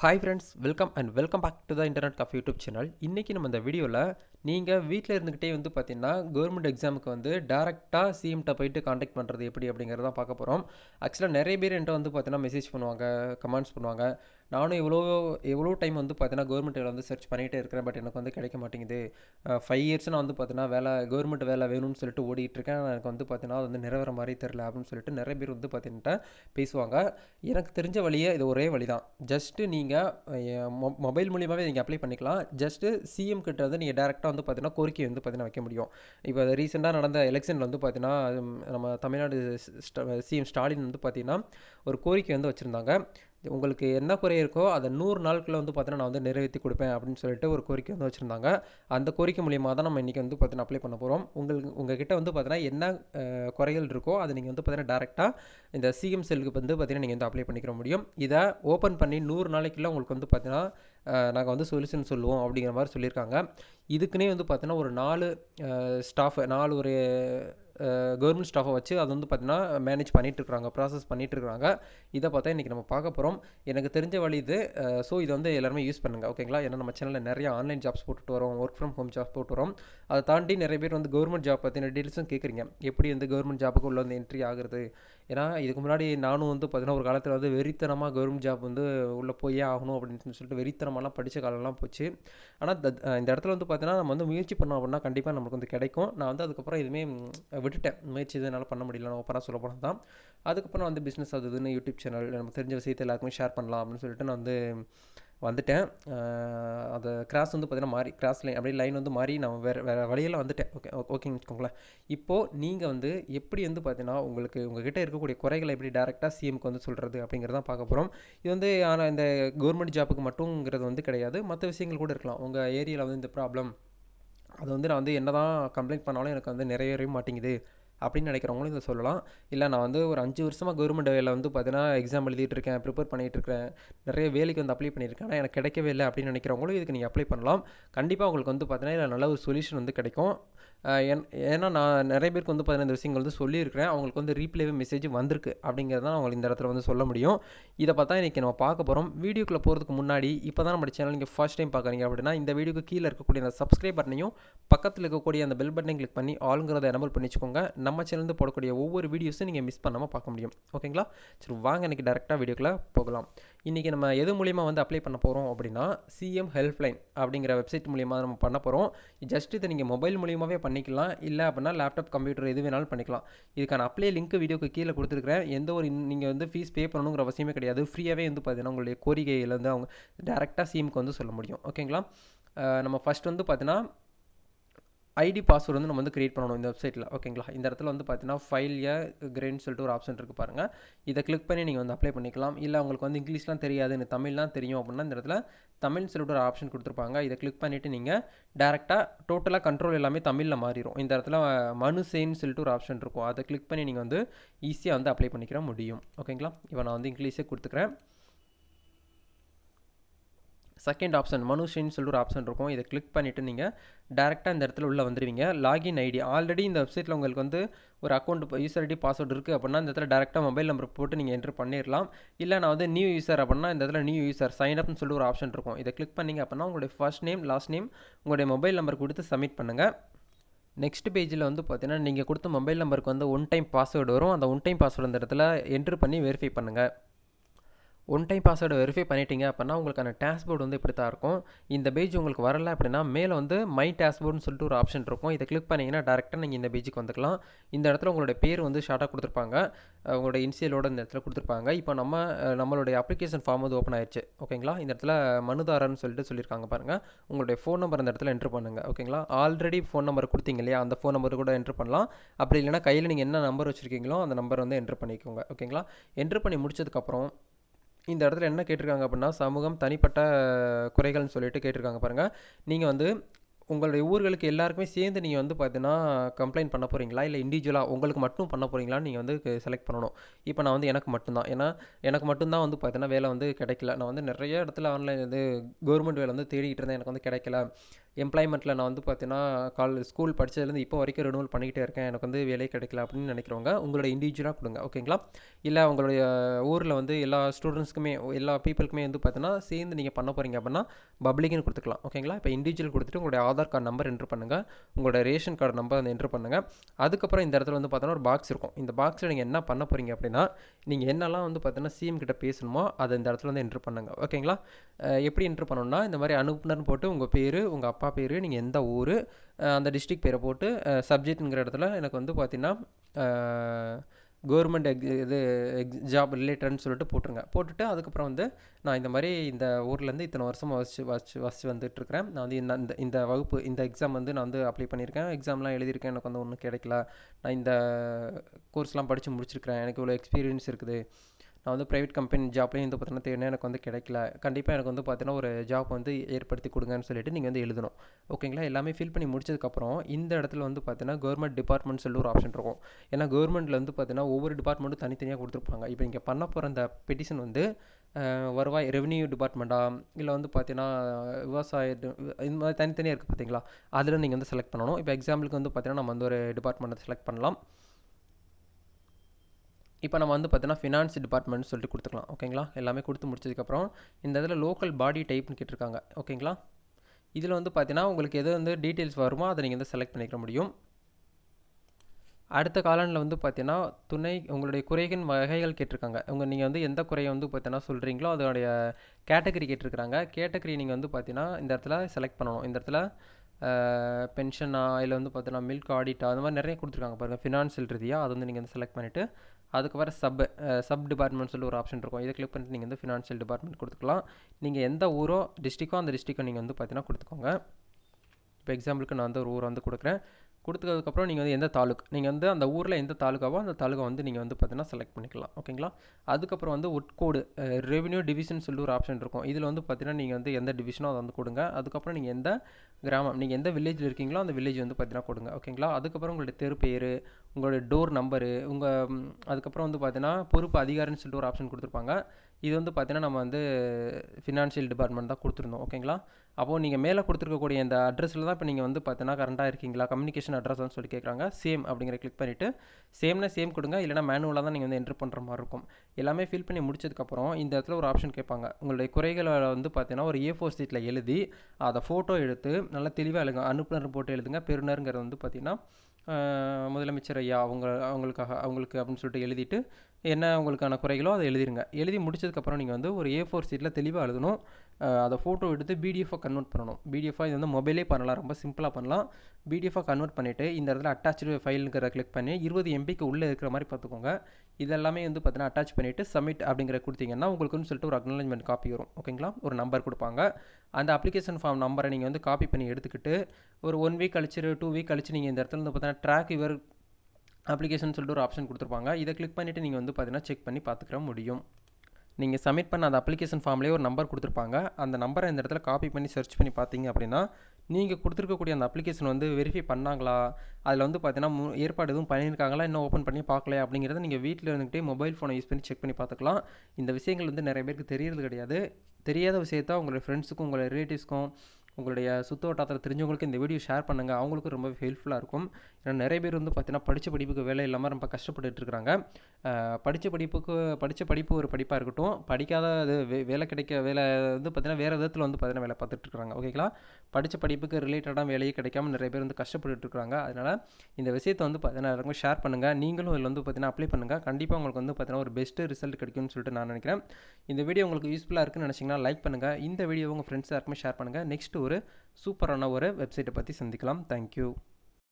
Hi friends welcome and welcome back to the internet coffee YouTube channel இன்றைக்கி நம்ம இந்த வீடியோவில் நீங்கள் வீட்டில் இருந்துக்கிட்டே வந்து பார்த்தீங்கன்னா கவர்மெண்ட் எக்ஸாமுக்கு வந்து டேரெக்டாக சிஎம்கிட்ட போயிட்டு காண்டாக்ட் பண்ணுறது எப்படி அப்படிங்கிறத பார்க்க போகிறோம் ஆக்சுவலாக நிறைய பேர் என்கிட்ட வந்து பார்த்தீங்கன்னா மெசேஜ் பண்ணுவாங்க கமெண்ட்ஸ் பண்ணுவாங்க. நானும் எவ்வளோ எவ்வளோ டைம் வந்து பார்த்தீங்கன்னா கவர்மெண்ட்டில் வந்து சர்ச் பண்ணிகிட்டே இருக்கிறேன். பட் எனக்கு வந்து கிடைக்க மாட்டேங்குது. ஃபைவ் இயர்ஸ் நான் வந்து பார்த்தீங்கன்னா வேலை கவர்மெண்ட் வேலை வேணும்னு சொல்லிட்டு ஓடிட்டு இருக்கேன். எனக்கு வந்து பார்த்தீங்கன்னா அது வந்து நிறைவேற மாதிரி தெரில அப்படின்னு சொல்லிட்டு நிறைய பேர் வந்து பார்த்தீங்கன்னா பேசுவாங்க. எனக்கு தெரிஞ்ச வழியே இது ஒரே வழி தான் ஜஸ்ட்டு நீங்கள் மொபைல் மூலியமாகவே நீங்கள் அப்ளை பண்ணிக்கலாம். ஜஸ்ட்டு சிஎம் கிட்ட வந்து நீங்கள் டேரெக்டாக வந்து பார்த்தீங்கன்னா கோரிக்கை வந்து பார்த்தீங்கன்னா வைக்க முடியும். இப்போ ரீசெண்டாக நடந்த எலெக்ஷனில் வந்து பார்த்தீங்கன்னா நம்ம தமிழ்நாடு சிஎம் ஸ்டாலின் வந்து பார்த்தீங்கன்னா ஒரு கோரிக்கை வந்து வச்சுருந்தாங்க. உங்களுக்கு என்ன குறை இருக்கோ அதை நூறு நாட்களில் வந்து பார்த்தீங்கன்னா நான் வந்து நிறைவேற்றி கொடுப்பேன் அப்படின்னு சொல்லிட்டு ஒரு கோரிக்கை வந்து வச்சுருந்தாங்க. அந்த கோரிக்கை மூலியமாக தான் நம்ம இன்றைக்கி வந்து பார்த்தீங்கன்னா அப்ளை பண்ண போகிறோம் உங்களுக்கு உங்ககிட்ட வந்து பார்த்தீங்கன்னா என்ன குறைகள் இருக்கோ அதை நீங்கள் வந்து பார்த்தீங்கன்னா டேரெக்டாக இந்த சிஎம் செல்லுக்கு வந்து பார்த்தீங்கன்னா நீங்கள் வந்து அப்ளை பண்ணிக்கிற முடியும். இதை ஓப்பன் பண்ணி நூறு நாளைக்குள்ள உங்களுக்கு வந்து பார்த்தீங்கன்னா நாங்கள் வந்து சொல்யூஷன் சொல்லுவோம் அப்படிங்கிற மாதிரி சொல்லியிருக்காங்க. இதுக்குன்னே வந்து பார்த்தீங்கன்னா ஒரு நாலு ஸ்டாஃப் நாலு ஒரு கவர்மெண்ட் ஸ்டாஃபை வச்சு அது வந்து பார்த்திங்கன்னா மேனேஜ் பண்ணிட்டு ப்ராசஸ் பண்ணிட்டு இருக்காங்க இதை பார்த்தா இன்றைக்கி நம்ம பார்க்க போகிறோம் எனக்கு தெரிஞ்ச வழி இது. ஸோ இதை வந்து எல்லாருமே யூஸ் பண்ணுங்கள் ஓகேங்களா ஏன்னா நம்ம சேனலில் நிறைய ஆன்லைன் ஜாப்ஸ் போட்டுட்டு வரோம் ஒர்க் ஃப்ரம் ஹோம் ஜாப் போட்டு வரோம். அதை தாண்டி நிறைய பேர் வந்து கவர்மெண்ட் ஜாப் பற்றின டீட்டெயில்ஸும் கேட்குறீங்க எப்படி வந்து கவர்மெண்ட் ஜாப்புக்கு உள்ள வந்து என்ட்ரி ஆகுறது? ஏன்னா இதுக்கு முன்னாடி நானும் வந்து பார்த்தீங்கன்னா ஒரு காலத்தில் வந்து வெறித்தனமாக கவர்மெண்ட் ஜாப் வந்து உள்ளே போயே ஆகணும் அப்படின்னு சொல்லிட்டு வெறித்தனமாலாம் படித்த காலம்லாம் போச்சு. ஆனால் இந்த இடத்துல வந்து பார்த்தீங்கன்னா நம்ம வந்து முயற்சி பண்ணோம் அப்படின்னா கண்டிப்பாக நமக்கு வந்து கிடைக்கும். நான் வந்து அதுக்கப்புறம் எதுவுமே விட்டுட்டேன். முயற்சி என்னால் பண்ண முடியல. நான் ஓப்பனாக சொல்ல போனால் தான் அதுக்கப்புறம் வந்து பிஸ்னஸ் அது இதுன்னு யூடியூப் சேனல் நம்ம தெரிஞ்ச விஷயத்தை எல்லாருக்குமே ஷேர் பண்ணலாம் அப்படின்னு சொல்லிட்டு நான் வந்து வந்துட்டேன். அது கிராஸ் வந்து பார்த்தீங்கன்னா மாறி கிராஸ் லைன் அப்படியே லைன் வந்து மாறி நான் வேறு வேறு வழியெல்லாம் வந்துட்டேன். ஓகே ஓகேன்னு வச்சுக்கோங்களேன். இப்போது நீங்கள் வந்து எப்படி வந்து பார்த்தீங்கன்னா உங்களுக்கு உங்ககிட்ட இருக்கக்கூடிய குறைகளை எப்படி டேரெக்டாக சிஎம்க்கு வந்து சொல்கிறது அப்படிங்கிறதான் பார்க்க போகிறோம் இது வந்து ஆனால் இந்த கவர்மெண்ட் ஜாப்புக்கு மட்டுங்கிறது வந்து கிடையாது. மற்ற விஷயங்கள் கூட இருக்கலாம். உங்கள் ஏரியாவில் வந்து இந்த ப்ராப்ளம் அது வந்து நான் வந்து என்ன தான் கம்ப்ளைண்ட் பண்ணாலும் எனக்கு வந்து நிறைவேறவே மாட்டேங்குது. அப்படின்னு நினைக்கிறவங்களும் இதை சொல்லலாம். இல்லை நான் வந்து ஒரு அஞ்சு வருஷமாக கவர்மெண்ட் வேலை வந்து பார்த்தீங்கன்னா எக்ஸாம் எழுதிட்டு இருக்கேன் ப்ரிப்பேர் பண்ணிகிட்டு இருக்கேன் நிறைய வேலைக்கு வந்து அப்ளை பண்ணியிருக்கேன். ஆனால் எனக்கு கிடைக்கவே இல்லை அப்படின்னு நினைக்கிறவங்களும் இதுக்கு நீங்கள் அப்ளை பண்ணலாம். கண்டிப்பாக உங்களுக்கு வந்து பார்த்தீங்கன்னா இதில் நல்ல ஒரு சொல்யூஷன் வந்து கிடைக்கும். என் ஏன்னா நான் நிறைய பேருக்கு வந்து பார்த்தீங்கன்னா இந்த விஷயங்கள் வந்து சொல்லியிருக்கிறேன். அவங்களுக்கு வந்து ரீப்ளேவே மெசேஜ் வந்திருக்கு அப்படிங்கிறத தான் அவங்களுக்கு இந்த இடத்துல வந்து சொல்ல முடியும். இதை பார்த்தா இன்றைக்கி நம்ம பார்க்க போகிறோம் வீடியோக்குள்ளே போகிறதுக்கு முன்னாடி இப்போ தான் நம்ம சேனல் நீங்கள் ஃபஸ்ட் டைம் பார்க்குறீங்க அப்படின்னா இந்த வீடியோக்கு கீழே இருக்கக்கூடிய அந்த சப்ஸ்கிரைப் பட்டனையும் பக்கத்தில் இருக்கக்கூடிய அந்த பெல் பட்டனையும் கிளிக் பண்ணி ஆளுங்கிறத எனபிள் பண்ணி வச்சுக்கோங்க. நம்ம சேனல்ந்து போடக்கூடிய ஒவ்வொரு வீடியோஸும் நீங்கள் மிஸ் பண்ணாமல் பார்க்க முடியும். ஓகேங்களா சரி வாங்க இன்றைக்கி டேரெக்டாக வீடியோக்குள்ளே போகலாம். இன்றைக்கி நம்ம எது மூலியமாக வந்து அப்ளை பண்ண போகிறோம் அப்படின்னா சிஎம் ஹெல்ப்லைன் அப்படிங்கிற வெப்சைட் மூலியமாக நம்ம பண்ண போகிறோம் ஜஸ்ட் இதை நீங்கள் மொபைல் மூலியமாகவே பண்ணிக்கலாம். இல்லை அப்படின்னா லேப்டாப் கம்ப்யூட்டர் எது வேணாலும் பண்ணிக்கலாம். இதுக்கான அப்ளை லிங்க் வீடியோக்கு கீழே கொடுத்துருக்கிறேன். எந்த ஒரு நீங்கள் வந்து ஃபீஸ் பே பண்ணணுங்கிற அவசியமே கிடையாது. ஃப்ரீயாகவே வந்து பார்த்தீங்கன்னா உங்களுடைய கோரிக்கையிலேருந்து அவங்க டேரெக்டாக சிஎம்க்கு வந்து சொல்ல முடியும். ஓகேங்களா நம்ம ஃபஸ்ட் வந்து பார்த்தீங்கன்னா ஐடி பாஸ்வேர்டு வந்து நம்ம வந்து கிரியேட் பண்ணணும் இந்த வெப்சைட்டில் ஓகேங்களா இந்த இடத்துல வந்து பார்த்தீங்கன்னா ஃபைல் ஏ கிரேன்னு சொல்லிட்டு ஒரு ஆப்ஷன் இருக்குது பாருங்கள் இதை கிளிக் பண்ணி நீங்கள் வந்து அப்ளை பண்ணிக்கலாம். இல்லை உங்களுக்கு வந்து இங்கிலீஷ்லாம் தெரியாது எனக்கு தமிழ்லாம் தெரியும் அப்படின்னா இந்த இடத்துல தமிழ் சொல்லிட்டு ஒரு ஆப்ஷன் கொடுத்துருப்பாங்க. இதை கிளிக் பண்ணிவிட்டு நீங்கள் டேரெக்டாக டோட்டலாக கண்ட்ரோல் எல்லாமே தமிழில் மாறிடும் இந்த இடத்துல மனு சேன்னு சொல்லிட்டு ஒரு ஆப்ஷன் இருக்கும். அதை கிளிக் பண்ணி நீங்கள் வந்து ஈஸியாக வந்து அப்ளை பண்ணிக்கிற முடியும். ஓகேங்களா இப்போ நான் வந்து இங்கிலீஷே கொடுத்துக்கிறேன். செகண்ட் ஆப்ஷன் மனுஷின்னு சொல்லிட்டு ஒரு ஆப்ஷன் இருக்கும். இதை கிளிக் பண்ணிவிட்டு நீங்கள் டேரெக்டாக இந்த இடத்துல உள்ளே வந்துடுவீங்க லாகின் ஐடி ஆல்ரெடி இந்த வெப்சைட்டில் உங்களுக்கு வந்து ஒரு அக்கௌண்ட் யூசர் ஐடி பாஸ்வேர்டு இருக்குது அப்படின்னா இந்த இடத்துல டேரெக்டாக மொபைல் நம்பர் போட்டு நீங்கள் என்ட்ரு பண்ணிடலாம் இல்லை நான் வந்து நியூ யூசர் அப்படின்னா இந்த இடத்துல நியூ யூசர் சைன் அப்னு சொல்லிட்டு ஒரு ஆப்ஷன் இருக்கும். இதை கிளிக் பண்ணிங்க அப்படின்னா உங்களுடைய ஃபர்ஸ்ட் நேம் லாஸ்ட் நேம் உங்களுடைய மொபைல் நம்பர் கொடுத்து சப்மிட் பண்ணுங்கள் நெக்ஸ்ட் பேஜில் வந்து பார்த்தீங்கன்னா நீங்கள் கொடுத்த மொபைல் நம்பருக்கு வந்து ஒன் டைம் பாஸ்வேர்டு வரும். அந்த ஒன் டைம் பாஸ்வேர்டு அந்த இடத்துல என்ட்ரு பண்ணி வெரிஃபை பண்ணுங்கள் ஒன் டைம் பாஸ்வேர்டு வெரிஃபை பண்ணிட்டீங்க அப்படின்னா உங்களுக்கான டேஷ்போர்டு வந்து இப்படி தான் இருக்கும். இந்த பேஜ் உங்களுக்கு வரல அப்படின்னா மேலே வந்து மை டேஷ்போர்டுன்னு சொல்லிட்டு ஒரு ஆப்ஷன் இருக்கும். இதை கிளிக் பண்ணிங்கன்னா டேரெக்டாக நீங்கள் இந்த பேஜுக்கு வந்துக்கலாம். இந்த இடத்துல உங்களோட பேர் வந்து ஷார்ட்டாக கொடுத்துருப்பாங்க. உங்களோட இன்சியலோட இந்த இடத்துல கொடுத்துருப்பாங்க. இப்போ நம்ம நம்மளுடைய அப்ளிகேஷன் ஃபார்ம் வந்து ஓப்பன் ஆயிடுச்சு. ஓகேங்களா இந்த இடத்துல மனுதாரன்னு சொல்லிட்டு சொல்லியிருக்காங்க பாருங்கள் உங்களுடைய ஃபோன் நம்பர் அந்த இடத்துல என்ட்ரு பண்ணுங்கள் ஓகேங்களா ஆல்ரெடி ஃபோன் நம்பர் கொடுத்தீங்க இல்லையா? அந்த ஃபோன் நம்பர் கூட என்ட்ரு பண்ணலாம். அப்படி இல்லைன்னா கையில் நீங்கள் என்ன நம்பர் வச்சுருக்கீங்களோ அந்த நம்பர் வந்து என்ட்ரு பண்ணிக்கோங்க. ஓகேங்களா என்ட்ரு பண்ணி முடிச்சதுக்கப்புறம் இந்த இடத்துல என்ன கேட்டிருக்காங்க அப்படின்னா சமூகம் தனிப்பட்ட குறைகள்னு சொல்லிட்டு கேட்டிருக்காங்க பாருங்கள் நீங்கள் வந்து உங்களுடைய ஊர்களுக்கு எல்லாருக்குமே சேர்ந்து நீங்கள் வந்து பார்த்தீங்கன்னா கம்ப்ளைண்ட் பண்ண போகிறீங்களா இல்லை இண்டிவிஜுவலாக உங்களுக்கு மட்டும் பண்ண போகிறீங்களான்னு நீங்கள் வந்து செலக்ட் பண்ணணும். இப்போ நான் வந்து எனக்கு மட்டும்தான். ஏன்னா எனக்கு மட்டும்தான் வந்து பார்த்தீங்கன்னா வேலை வந்து கிடைக்கல. நான் வந்து நிறைய இடத்துல ஆன்லைன் வந்து கவர்மெண்ட் வேலை வந்து தேடிக்கிட்டு இருந்தேன். எனக்கு வந்து கிடைக்கல. எம்ப்ளாய்மெண்ட்டில் நான் வந்து பார்த்தீங்கன்னா கால் ஸ்கூல் படித்ததுலேருந்து இப்போ வரைக்கும் ரினூவல் பண்ணிக்கிட்டே இருக்கேன். எனக்கு வந்து வேலை கிடைக்கல அப்படின்னு நினைக்கிறவங்க உங்களோட இண்டிவிஜுவலாக கொடுங்க ஓகேங்களா இல்லை உங்களுடைய ஊரில் வந்து எல்லா ஸ்டூடெண்ட்ஸ்க்குமே எல்லா பீப்புளுக்குமே வந்து பார்த்தீங்கன்னா சேர்ந்து நீங்கள் பண்ண போகிறீங்க அப்படின்னா பப்ளிக்னு கொடுத்துக்கலாம் ஓகேங்களா இப்போ இண்டிவிஜுவல் கொடுத்துட்டு உங்களுடைய ஆதார் கார்டு நம்பர் என்ட்ரு பண்ணுங்கள் உங்களோட ரேஷன் கார்டு நம்பர் வந்து என்ட்ரு பண்ணுங்கள் அதுக்கப்புறம் இந்த இடத்துல வந்து பார்த்தோன்னா ஒரு பாக்ஸ் இருக்கும். இந்த பாக்ஸில் நீங்கள் என்ன பண்ண போகிறீங்க அப்படின்னா நீங்கள் என்னெல்லாம் வந்து பார்த்தீங்கன்னா சிஎம் கிட்ட பேசணுமோ அதை இந்த இடத்துல வந்து என்ட்ரு பண்ணுங்கள் ஓகேங்களா எப்படி என்ட்ரு பண்ணணும்னா இந்த மாதிரி அனுப்புனர்னு போட்டு உங்கள் பேர் உங்கள் அப்பா பேர் நீங்கள் எந்த ஊர் அந்த டிஸ்ட்ரிக்ட் பேரை போட்டு சப்ஜெக்ட்டுங்கிற இடத்துல எனக்கு வந்து பார்த்தீங்கன்னா கவர்மெண்ட் எக் இது எக் ஜாப் ரிலேட்டட்னு சொல்லிட்டு போட்டுருங்க. போட்டுட்டு அதுக்கப்புறம் வந்து நான் இந்த மாதிரி இந்த ஊர்லேருந்து இத்தனை வருஷமாக வசிச்சு வசிச்சு வசிச்சு வந்துட்டுருக்கிறேன். நான் வந்து இந்த இந்த இந்த வகுப்பு இந்த எக்ஸாம் வந்து நான் வந்து அப்ளை பண்ணியிருக்கேன். எக்ஸாம்லாம் எழுதியிருக்கேன். எனக்கு வந்து ஒன்றும் கிடைக்கல. நான் இந்த கோர்ஸ்லாம் படித்து முடிச்சிருக்கிறேன். எனக்கு இவ்வளோ எக்ஸ்பீரியன்ஸ் இருக்குது. நான் வந்து ப்ரைவேட் கம்பெனி ஜாப்லேயும் வந்து பார்த்தீங்கன்னா தேடினா எனக்கு வந்து கிடைக்கல. கண்டிப்பாக எனக்கு வந்து பார்த்தீங்கன்னா ஒரு ஜாப் வந்து ஏற்படுத்தி கொடுங்கன்னு சொல்லிட்டு நீங்கள் வந்து எழுதணும். ஓகேங்களா எல்லாமே ஃபில் பண்ணி முடிச்சதுக்கப்புறம் இந்த இடத்துல வந்து பார்த்தீங்கன்னா கவர்மெண்ட் டிபார்ட்மெண்ட் சொல்லி ஒரு ஆப்ஷன் இருக்கும். ஏன்னா கவர்மெண்ட்டில் வந்து பார்த்தீங்கன்னா ஒவ்வொரு டிபார்ட்மெண்ட்டும் தனித்தனியாக கொடுத்துருப்பாங்க. இப்போ நீங்கள் பண்ண போகிற அந்த பெட்டிஷன் வந்து வருவாய் ரெவன்யூ டிபார்ட்மெண்ட்டாக இல்லை வந்து பார்த்தீங்கன்னா விவசாய இந்த மாதிரி தனித்தனியாக இருக்குது பார்த்தீங்களா அதில் நீங்கள் வந்து செலக்ட் பண்ணணும். இப்போ எக்ஸாம்பிளுக்கு வந்து பார்த்தீங்கன்னா நம்ம வந்து ஒரு டிபார்ட்மெண்ட்டை செலக்ட் பண்ணலாம். இப்போ நம்ம வந்து பார்த்தீங்கன்னா ஃபினான்ஸ் டிபார்ட்மெண்ட் சொல்லிட்டு கொடுத்துக்கலாம். ஓகேங்களா? எல்லாமே கொடுத்து முடிச்சதுக்கப்புறம் இந்த இதில் லோக்கல் பாடி டைப்னு கேட்டிருக்காங்க. ஓகேங்களா? இதில் வந்து பார்த்தீங்கன்னா உங்களுக்கு எது வந்து டீட்டெயில்ஸ் வருமோ அதை நீங்கள் வந்து செலக்ட் பண்ணிக்க முடியும். அடுத்த காலனில் வந்து பார்த்தீங்கன்னா துணை உங்களுடைய குறைகள் வகைகள் கேட்டிருக்காங்க. உங்கள் நீங்கள் வந்து எந்த குறையை வந்து பார்த்தீங்கன்னா சொல்கிறீங்களோ அதோடைய கேட்டகரி கேட்டிருக்கிறாங்க. கேட்டகரி நீங்கள் வந்து பார்த்தீங்கன்னா இந்த இடத்துல செலக்ட் பண்ணணும். இந்த இடத்துல பென்ஷனா இல்லை வந்து பார்த்தீங்கன்னா மில்க் ஆடிட்டா அந்த மாதிரி நிறைய கொடுத்துருக்காங்க பாருங்கள் ஃபினான்ஸ் ரீதியாக அதை வந்து நீங்கள் வந்து செலக்ட் பண்ணிவிட்டு அதுக்கப்புறம் சப் சப் டிபார்ட்மெண்ட் சொல்லி ஒரு ஆப்ஷன் இருக்கும். இதை கிளிக் பண்ணிட்டு நீங்கள் வந்து ஃபினான்ஷியல் டிபார்ட்மெண்ட் கொடுத்துக்கலாம். நீங்கள் எந்த ஊரோ டிஸ்ட்ரிக்கோ அந்த டிஸ்ட்ரிக்கோ நீங்கள் வந்து பார்த்தீங்கன்னா கொடுத்துக்கோங்க. இப்போ எக்ஸாம்பிளுக்கு நான் வந்து ஒரு ஊர் வந்து கொடுக்குறேன். கொடுத்ததுக்கப்புறம் நீங்கள் வந்து எந்த தாலுக் நீங்கள் வந்து அந்த ஊரில் எந்த தாலுக்காவோ அந்த தாலுக்கா வந்து நீங்கள் வந்து பார்த்தீங்கன்னா செலக்ட் பண்ணிக்கலாம். ஓகேங்களா அதுக்கப்புறம் வந்து உட்கோடு ரெவென்யூ டிவிஷன் சொல்லி ஒரு ஆப்ஷன் இருக்கும். இதில் வந்து பார்த்தீங்கன்னா நீங்கள் வந்து எந்த டிவிஷனோ அதை வந்து கொடுங்க. அதுக்கப்புறம் நீங்கள் எந்த கிராமம் நீங்கள் எந்த வில்லேஜில் இருக்கீங்களோ அந்த வில்லேஜ் வந்து பார்த்தீங்கன்னா கொடுங்க. ஓகேங்களா அதுக்கப்புறம் உங்களுடைய தெரு பேர் உங்களுடைய டோர் நம்பரு உங்கள் அதுக்கப்புறம் வந்து பார்த்தீங்கன்னா பொறுப்பு அதிகாரின்னு சொல்லிட்டு ஒரு ஆப்ஷன் கொடுத்துருப்பாங்க. இது வந்து பார்த்தீங்கன்னா நம்ம வந்து ஃபினான்ஷியல் டிபார்ட்மெண்ட் தான் கொடுத்துருந்தோம். ஓகேங்களா அப்போது நீங்கள் மேலே கொடுத்துருக்கக்கூடிய இந்த அட்ரஸில் தான் இப்போ நீங்கள் வந்து பார்த்தீங்கன்னா கரண்டாக இருக்கீங்களா? கம்யூனிகேஷன் அட்ரஸ்னு சொல்லி கேட்குறாங்க சேம் அப்படிங்கிற கிளிக் பண்ணிவிட்டு சேம்னா சேம் கொடுங்க இல்லைனா மேனுவலாக தான் நீங்கள் வந்து என்ட்ரு பண்ணுற மாதிரி இருக்கும். எல்லாமே ஃபில் பண்ணி முடிச்சதுக்கப்புறம் இந்த இடத்துல ஒரு ஆப்ஷன் கேட்பாங்க. உங்களுடைய குறைகளை வந்து பார்த்தீங்கன்னா ஒரு ஏ ஃபோர் சீட்டில் எழுதி அதை ஃபோட்டோ எடுத்து நல்லா தெளிவாக எழுதுங்க. அனுப்புனர் போட்டு எழுதுங்க. பெறுநருங்கிறது வந்து பார்த்தீங்கன்னா முதலமைச்சர் ஐயா அவங்க அவங்களுக்காக அவங்களுக்கு அப்படின்னு சொல்லிட்டு எழுதிட்டு என்ன உங்களுக்கான குறைகளோ அதை எழுதிருங்க. எழுதி முடிச்சதுக்கப்புறம் நீங்கள் வந்து ஒரு ஏ ஃபோர் சீட்டில் தெளிவாக எழுதணும். அதை ஃபோட்டோ எடுத்து பிடிஎஃபாக கன்வெர்ட் பண்ணணும். பிடிஎஃபாக இது வந்து மொபைலே பண்ணலாம். ரொம்ப சிம்பிளாக பண்ணலாம். பிடிஎஃபாக கன்வெர்ட் பண்ணிவிட்டு இந்த இடத்துல அட்டாச்சு ஃபைலுங்கிற கிளிக் பண்ணி இருபது எம்பிக்கு உள்ளே இருக்கிற மாதிரி பார்த்துக்கோங்க. இதெல்லாமே வந்து பார்த்தீங்கன்னா அட்டாச் பண்ணிவிட்டு சப்மிட் அப்படிங்கிற கொடுத்தீங்கன்னா உங்களுக்குன்னு சொல்லிட்டு ஒரு அக்னாலஜ்மெண்ட் காப்பி வரும். ஓகேங்களா ஒரு நம்பர் கொடுப்பாங்க. அந்த அப்ளிகேஷன் ஃபார்ம் நம்பரை நீங்கள் வந்து காப்பி பண்ணி எடுத்துக்கிட்டு ஒரு ஒன் வீக் கழிச்சு டூ வீக் கழிச்சு நீங்கள் இந்த இடத்துல வந்து பார்த்தீங்கன்னா ட்ராக் இவர் அப்ளிகேஷன் சொல்லிட்டு ஒரு ஆப்ஷன் கொடுத்துருப்பாங்க. இதை கிளிக் பண்ணிவிட்டு நீங்கள் வந்து பார்த்தீங்கன்னா செக் பண்ணி பார்த்துக்கிற முடியும். நீங்கள் சப்மிட் பண்ண அந்த அப்ளிகேஷன் ஃபார்ம்லேயே ஒரு நம்பர் கொடுத்துருப்பாங்க. அந்த நம்பரை இந்த இடத்துல காப்பி பண்ணி சர்ச் பண்ணி பார்த்தீங்க அப்படின்னா நீங்கள் கொடுத்துருக்கக்கூடிய அந்த அப்ளிகேஷன் வந்து வெரிஃபை பண்ணாங்களா? அதில் வந்து பார்த்தீங்கன்னா மு- ஏற்பாடு எதுவும் பண்ணியிருக்காங்களா? இன்னும் ஓப்பன் பண்ணி பார்க்கலையா அப்படிங்கிறத நீங்கள் வீட்டில் இருந்துகிட்டே மொபைல் ஃபோனை யூஸ் பண்ணி செக் பண்ணி பார்த்துக்கலாம் இந்த விஷயங்கள் வந்து நிறைய பேருக்கு தெரியறது கிடையாது. தெரியாத விஷயத்த உங்களுடைய ஃப்ரெண்ட்ஸுக்கும் உங்களுடைய ரிலேட்டிவ்ஸ்க்கும் உங்களுடைய சுற்று வட்டாரத்தில் தெரிஞ்சவங்களுக்கு இந்த வீடியோ ஷேர் பண்ணுங்கள் அவங்களுக்கும் ரொம்ப ஹெல்ப்ஃபுல்லாக இருக்கும். ஏன்னா நிறைய பேர் வந்து பார்த்தீங்கன்னா படித்த படிப்புக்கு வேலை இல்லாமல் ரொம்ப கஷ்டப்பட்டுட்டு இருக்கிறாங்க படித்த படிப்புக்கு படித்த படிப்பு ஒரு படிப்பாக இருக்கட்டும். படிக்காத இது வே- வேலை கிடைக்க வேலை வந்து பார்த்தீங்கன்னா வேறு விதத்தில் வந்து பார்த்தீங்கன்னா வேலை பார்த்துட்டு இருக்காங்க. ஓகேங்களா படித்த படிப்புக்கு ரிலேட்டடாக வேலையே கிடைக்காம நிறைய பேர் வந்து கஷ்டப்பட்டுட்டு இருக்காங்க அதனால் இந்த விஷயத்தை வந்து பார்த்தீங்கன்னா எல்லாருக்கும் ஷேர் பண்ணுங்கள் நீங்களும் இதில் வந்து பார்த்தீங்கன்னா அப்ளை பண்ணுங்கள் கண்டிப்பாக உங்களுக்கு வந்து பார்த்தீங்கன்னா ஒரு பெஸ்ட்டு ரிசல்ட் கிடைக்கும்னு சொல்லிட்டு நான் நினைக்கிறேன். இந்த வீடியோ உங்களுக்கு யூஸ்ஃபுல்லாக இருக்குன்னு நினச்சிங்கன்னா லைக் பண்ணுங்கள் இந்த வீடியோ உங்கள் ஃப்ரெண்ட்ஸ் யாருக்குமே ஷேர் பண்ணுங்கள் நெக்ஸ்ட் ஒரு சூப்பரான ஒரு வெப்சைட்டை பற்றி சந்திக்கலாம். தேங்க்யூ